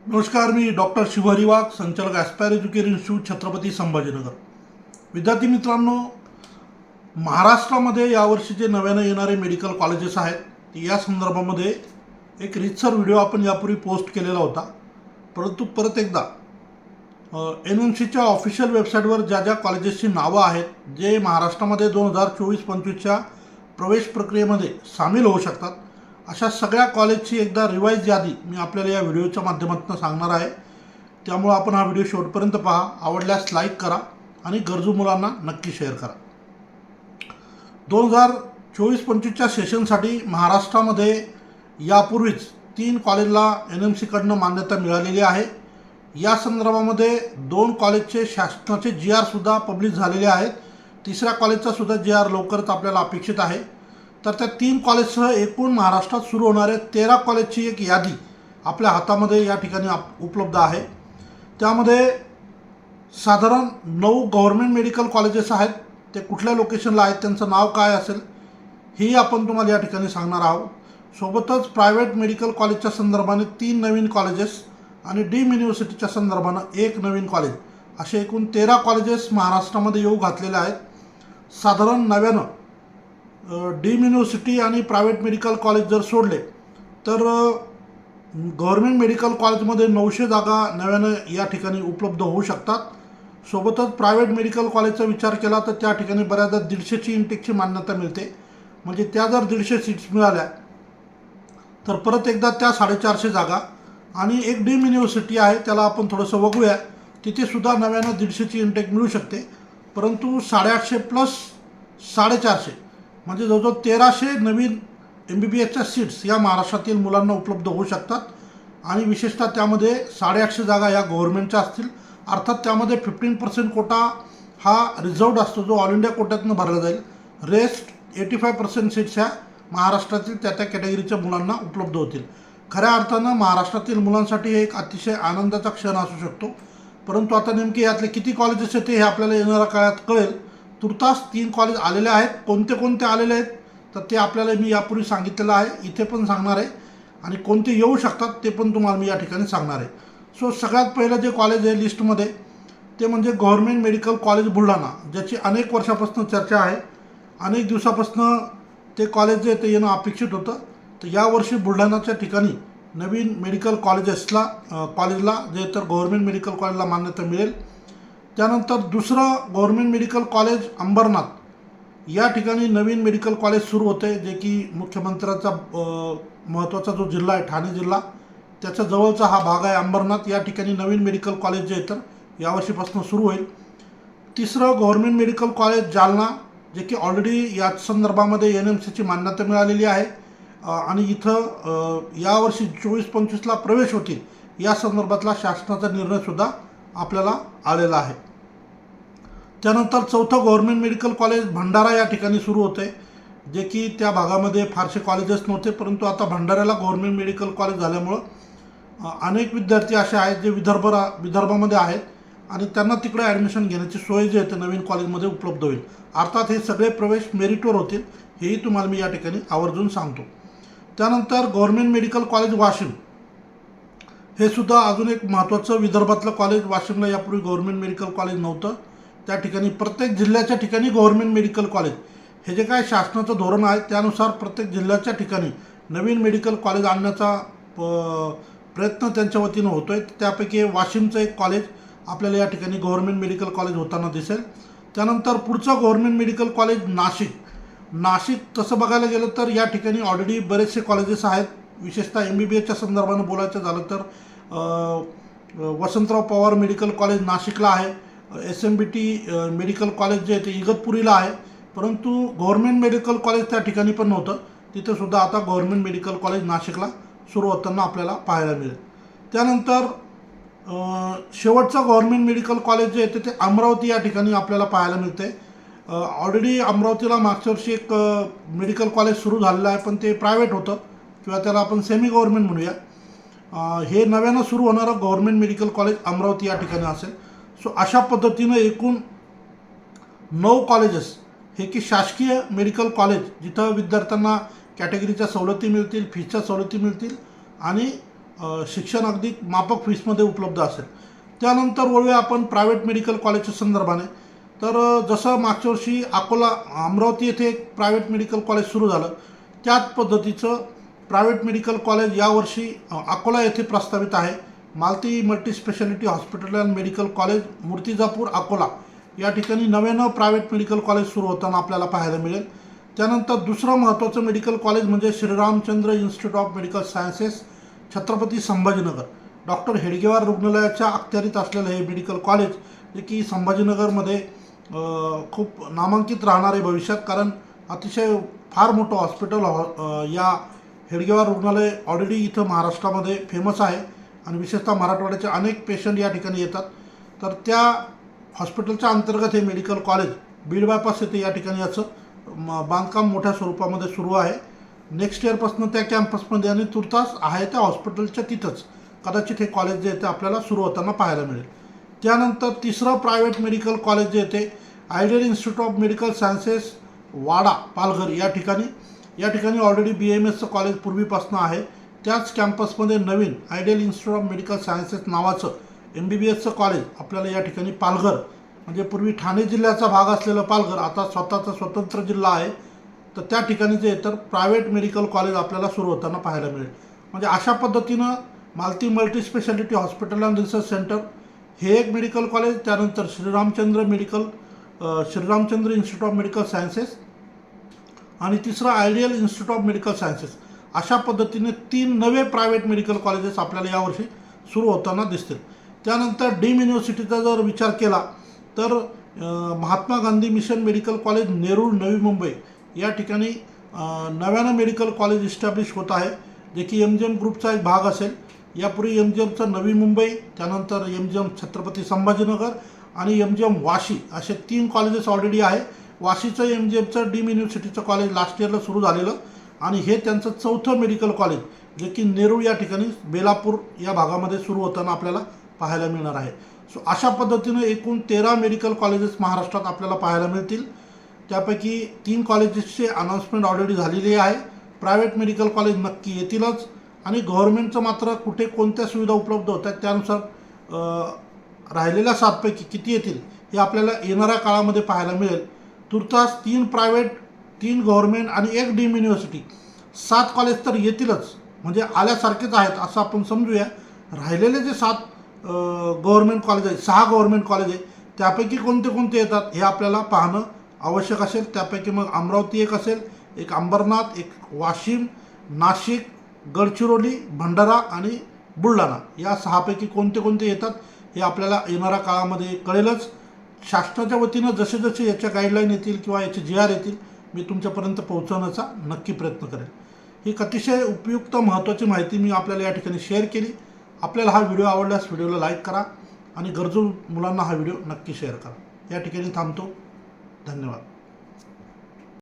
नमस्कार मी डॉक्टर शिवहरी वाघ संचालक aspire education institute Chhatrapati Sambhajinagar. विद्यार्थी मित्रांनो महाराष्ट्रामध्ये यावर्षी जे नव्यानं येणारे मेडिकल कॉलेजेस आहेत. या संदर्भामध्ये एक रितसर व्हिडिओ आपण यापूर्वी पोस्ट केलेला होता. परंतु परत एकदा एन एम सीच्या ऑफिशियल वेबसाईटवर ज्या ज्या कॉलेजेसची नावं आहेत जे महाराष्ट्रामध्ये दोन हजार चोवीस पंचवीसच्या प्रवेश प्रक्रियेमध्ये सामील होऊ शकतात अशा सगळ्या कॉलेजची एकदा रिवाईज यादी मी आपल्याला या व्हिडिओच्या माध्यमातून सांगणार आहे. त्यामुळं आपण हा व्हिडिओ शेवटपर्यंत पहा. आवडल्यास लाईक करा आणि गरजू मुलांना नक्की शेअर करा. दोन हजार चोवीस पंचवीसच्या सेशनसाठी महाराष्ट्रामध्ये यापूर्वीच तीन कॉलेजला एन एम सीकडनं मान्यता मिळालेली आहे. या संदर्भामध्ये दोन कॉलेजचे शासनाचे जी आरसुद्धा पब्लिश झालेले आहेत. तिसऱ्या कॉलेजचा सुद्धा जी आर लवकरच आपल्याला अपेक्षित आहे. तर त्या तीन कॉलेजसह एकूण महाराष्ट्रात सुरू होणाऱ्या तेरा कॉलेजची एक यादी आपल्या हातामध्ये या ठिकाणी आप उपलब्ध आहे. त्यामध्ये साधारण नऊ गव्हर्मेंट मेडिकल कॉलेजेस आहेत. ते कुठल्या लोकेशनला आहेत त्यांचं नाव काय असेल हेही आपण तुम्हाला या ठिकाणी सांगणार आहोत. सोबतच प्रायव्हेट मेडिकल कॉलेजच्या संदर्भाने तीन नवीन कॉलेजेस आणि डीम युनिव्हर्सिटीच्या संदर्भानं एक नवीन कॉलेज. असे एकूण तेरा कॉलेजेस महाराष्ट्रामध्ये येऊ घातलेले आहेत. साधारण नव्यानं डीम युनिव्हर्सिटी आणि प्रायव्हेट मेडिकल कॉलेज जर सोडले तर गव्हर्मेंट मेडिकल कॉलेजमध्ये नऊशे जागा नव्यानं या ठिकाणी उपलब्ध होऊ शकतात. सोबतच प्रायव्हेट मेडिकल कॉलेजचा विचार केला तर त्या ठिकाणी बऱ्याचदा दीडशेची इंटेकची मान्यता मिळते. म्हणजे त्या जर दीडशे सीट्स मिळाल्या तर परत एकदा त्या साडेचारशे जागा. आणि एक डीम युनिव्हर्सिटी आहे त्याला आपण थोडंसं बघूया तिथेसुद्धा नव्यानं दीडशेची इंटेक मिळू शकते. परंतु साडेआठशे प्लस साडेचारशे. म्हणजे जवळजवळ तेराशे नवीन एम बी बी एसच्या सीट्स या महाराष्ट्रातील मुलांना उपलब्ध होऊ शकतात. आणि विशेषतः त्यामध्ये साडेआठशे जागा या गव्हर्नमेंटच्या असतील. अर्थात त्यामध्ये फिफ्टीन पर्सेंट कोटा हा रिझर्वड असतो जो ऑल इंडिया कोट्यातनं भरला जाईल. Rest eighty five percent seats ह्या महाराष्ट्रातील त्या त्या कॅटेगरीच्या मुलांना उपलब्ध होतील. खऱ्या अर्थानं महाराष्ट्रातील मुलांसाठी हे एक अतिशय आनंदाचा क्षण असू शकतो. परंतु आता नेमके यातले किती कॉलेजेस येते हे आपल्याला येणाऱ्या काळात कळेल. तुर्तास तीन कॉलेज आलेले आहेत. कोणते कोणते आलेले आहेत? तर ते आपल्याला मी यापूर्वी सांगितलेलं आहे. इथे पण सांगणार आहे. आणि कोणते येऊ शकतात ते पण तुम्हाला मी या ठिकाणी सांगणार आहे. सो सगळ्यात पहिलं जे कॉलेज आहे लिस्टमध्ये ते म्हणजे गव्हर्मेंट मेडिकल कॉलेज बुलढाणा ज्याची अनेक वर्षापासून चर्चा आहे. अनेक दिवसापासून ते कॉलेज जे ते येणं अपेक्षित होतं. तर यावर्षी बुलढाणाच्या ठिकाणी नवीन मेडिकल कॉलेजेसला कॉलेजला जे तर गव्हर्मेंट मेडिकल कॉलेजला मान्यता मिळेल. त्यानंतर दुसरं गव्हर्मेंट मेडिकल कॉलेज अंबरनाथ. या ठिकाणी नवीन मेडिकल कॉलेज सुरू होते जे की मुख्यमंत्र्याचा महत्त्वाचा जो जिल्हा आहे ठाणे जिल्हा त्याच्या जवळचा हा भाग आहे अंबरनाथ. या ठिकाणी नवीन मेडिकल कॉलेज जे आहे तर यावर्षीपासून सुरू होईल. तिसरं गव्हर्मेंट मेडिकल कॉलेज जालना जे की ऑलरेडी या संदर्भामध्ये एन एम सीची मान्यता मिळालेली आहे. आणि इथं यावर्षी चोवीस पंचवीसला प्रवेश होतील या संदर्भातला शासनाचा निर्णयसुद्धा आपल्याला आलेला आहे. त्यानंतर चौथं गव्हर्मेंट मेडिकल कॉलेज भंडारा या ठिकाणी सुरू होते जे की त्या भागामध्ये फारसे कॉलेजेस नव्हते परंतु आता भंडाऱ्याला गव्हर्मेंट मेडिकल कॉलेज झाल्यामुळं अनेक विद्यार्थी असे आहेत जे विदर्भ विदर्भामध्ये आहेत आणि त्यांना तिकडे ॲडमिशन घेण्याची सोय जी आहे ते नवीन कॉलेजमध्ये उपलब्ध होईल. अर्थात हे सगळे प्रवेश मेरिटवर होतील हेही तुम्हाला मी या ठिकाणी आवर्जून सांगतो. त्यानंतर गव्हर्मेंट मेडिकल कॉलेज वाशिम. हे सुद्धा अजून एक महत्त्वाचं विदर्भातलं कॉलेज. वाशिमला यापूर्वी गव्हर्मेंट मेडिकल कॉलेज नव्हतं. त्या ठिकाणी प्रत्येक जिल्ह्याच्या ठिकाणी गव्हर्मेंट मेडिकल कॉलेज हे जे काय शासनाचं धोरण आहे त्यानुसार प्रत्येक जिल्ह्याच्या ठिकाणी नवीन मेडिकल कॉलेज आणण्याचा प्रयत्न त्यांच्या वतीनं होतो आहे त्यापैकी वाशिमचं एक कॉलेज आपल्याला या ठिकाणी गव्हर्मेंट मेडिकल कॉलेज होताना दिसेल. त्यानंतर पुढचं government medical college Nashik. Nashik तसं बघायला गेलं तर या ठिकाणी ऑलरेडी बरेचसे कॉलेजेस आहेत. विशेषतः एम बी बी एसच्या संदर्भानं बोलायचं झालं तर वसंतराव पवार मेडिकल कॉलेज नाशिकला आहे. S M B T medical college जे आहे ते इगतपुरीला आहे. परंतु गव्हर्मेंट मेडिकल कॉलेज त्या ठिकाणी पण नव्हतं. तिथंसुद्धा आता गव्हर्मेंट मेडिकल कॉलेज नाशिकला सुरू होताना आपल्याला पाहायला मिळेल. त्यानंतर शेवटचं गव्हर्मेंट मेडिकल कॉलेज जे आहे ते अमरावती या ठिकाणी आपल्याला पाहायला मिळते ऑलरेडी अमरावतीला मागच्या वर्षी एक मेडिकल कॉलेज सुरू झालेलं आहे पण ते प्रायव्हेट होतं. किंवा त्याला आपण सेमी गव्हर्मेंट म्हणूया हे नव्यानं सुरू होणारं गव्हर्मेंट मेडिकल कॉलेज अमरावती या ठिकाणी असेल. सो अशा पद्धतीनं एकूण नऊ कॉलेजेस हे की शासकीय मेडिकल कॉलेज जिथं विद्यार्थ्यांना कॅटेगरीच्या सवलती मिळतील फीच्या सवलती मिळतील आणि शिक्षण अगदी मापक फीसमध्ये उपलब्ध असेल. त्यानंतर वळूया आपण प्रायव्हेट मेडिकल कॉलेजच्या संदर्भाने. तर जसं मागच्या वर्षी अकोला अमरावती येथे एक प्रायव्हेट मेडिकल कॉलेज सुरू झालं त्याच पद्धतीचं प्रायव्हेट मेडिकल कॉलेज यावर्षी अकोला येथे प्रस्तावित आहे. Malti multi speciality hospital and medical college Murtijapur Akola. या ठिकाणी नव्यानं प्रायव्हेट मेडिकल कॉलेज सुरू होताना आपल्याला पाहायला मिळेल. त्यानंतर दुसरं महत्त्वाचं मेडिकल कॉलेज म्हणजे Shriramchandra institute of medical sciences Chhatrapati Sambhajinagar. Doctor Hedgewar रुग्णालयाच्या अखत्यारीत असलेलं हे मेडिकल कॉलेज जे की संभाजीनगरमध्ये खूप नामांकित राहणार आहे भविष्यात कारण अतिशय फार मोठं हॉस्पिटल हॉ या हेडगेवार रुग्णालय ऑलरेडी इथं महाराष्ट्रामध्ये फेमस आहे. आणि विशेषतः मराठवाड्याचे अनेक पेशंट या ठिकाणी येतात. तर त्या हॉस्पिटलच्या अंतर्गत हे मेडिकल कॉलेज बीड बायपास येथे या ठिकाणी याचं म- बांधकाम मोठ्या स्वरूपामध्ये सुरू आहे. नेक्स्ट इयरपासून त्या कॅम्पसमध्ये आणि तुर्तास आहे त्या हॉस्पिटलच्या तिथंच. कदाचित हे कॉलेज जे येते आपल्याला सुरू होताना पाहायला मिळेल. त्यानंतर तिसरं प्रायव्हेट मेडिकल कॉलेज जे येते ideal institute of medical sciences Wada Palghar या ठिकाणी. या ठिकाणी ऑलरेडी बी एम एसचं कॉलेज पूर्वीपासून आहे. त्याच कॅम्पसमध्ये नवीन ideal institute of medical sciences नावाचं एम बी बी एसचं कॉलेज आपल्याला या ठिकाणी पालघर म्हणजे पूर्वी ठाणे जिल्ह्याचा भाग असलेलं पालघर आता स्वतःचा स्वतंत्र जिल्हा आहे. तर त्या ठिकाणी जे तर प्रायव्हेट मेडिकल कॉलेज आपल्याला सुरू होताना पाहायला मिळेल. म्हणजे अशा पद्धतीनं Malti multi speciality hospital and research centre हे एक मेडिकल कॉलेज त्यानंतर Shriramchandra medical Shriramchandra institute of medical sciences आणि तिसरं ideal institute of medical sciences अशा पद्धतीने तीन नवे प्रायव्हेट मेडिकल कॉलेजेस आपल्याला यावर्षी सुरू होताना दिसतील. त्यानंतर डीम युनिव्हर्सिटीचा जर विचार केला तर Mahatma Gandhi mission medical college Nerul Navi Mumbai या ठिकाणी नव्यानं मेडिकल कॉलेज इस्टॅब्लिश होत आहे जे की एम जी एम ग्रुपचा एक भाग असेल. यापूर्वी एम जी एमचं नवी मुंबई त्यानंतर M G M Chhatrapati Sambhajinagar आणि एम जी एम वाशी असे तीन कॉलेजेस ऑलरेडी आहे. वाशीचं एम जी एमचं डीम युनिव्हर्सिटीचं कॉलेज लास्ट इयरला सुरू झालेलं. आणि हे त्यांचं चौथं मेडिकल कॉलेज जे की नेरूळ या ठिकाणी बेलापूर या भागामध्ये सुरू होताना आपल्याला पाहायला मिळणार आहे. सो अशा पद्धतीनं एकूण तेरा मेडिकल कॉलेजेस महाराष्ट्रात आपल्याला पाहायला मिळतील. त्यापैकी तीन कॉलेजेसची अनाऊन्समेंट ऑलरेडी झालेली आहे. प्रायव्हेट मेडिकल कॉलेज नक्की येतीलच. आणि गव्हर्नमेंटचं मात्र कुठे कोणत्या सुविधा उपलब्ध होतात त्यानुसार राहिलेल्या सातपैकी किती येतील हे आपल्याला येणाऱ्या काळामध्ये पाहायला मिळेल. तुर्तास तीन प्रायव्हेट तीन गव्हर्नमेंट आणि एक डीम युनिव्हर्सिटी. सात कॉलेज तर येतीलच. म्हणजे आल्यासारखेच आहेत असं आपण समजूया. राहिलेले जे सात गव्हर्नमेंट कॉलेज आहेत सहा गव्हर्नमेंट कॉलेज आहे त्यापैकी कोणते कोणते येतात हे आपल्याला पाहणं आवश्यक असेल. त्यापैकी मग अमरावती एक असेल एक अंबरनाथ एक वाशिम नाशिक गडचिरोली भंडारा आणि बुलढाणा. या सहापैकी कोणते कोणते येतात हे आपल्याला येणाऱ्या काळामध्ये कळेलच. शासनाच्या वतीनं जसे जसे याच्या गाईडलाईन येतील किंवा याचे जी आर येतील मी तुमच्यापर्यंत पोहोचवण्याचा नक्की प्रयत्न करेन. ही अतिशय उपयुक्त महत्त्वाची माहिती मी आपल्याला या ठिकाणी शेअर केली. आपल्याला हा व्हिडिओ आवडल्यास व्हिडिओला लाईक करा आणि गरजू मुलांना हा व्हिडिओ नक्की शेअर करा. या ठिकाणी थांबतो. धन्यवाद.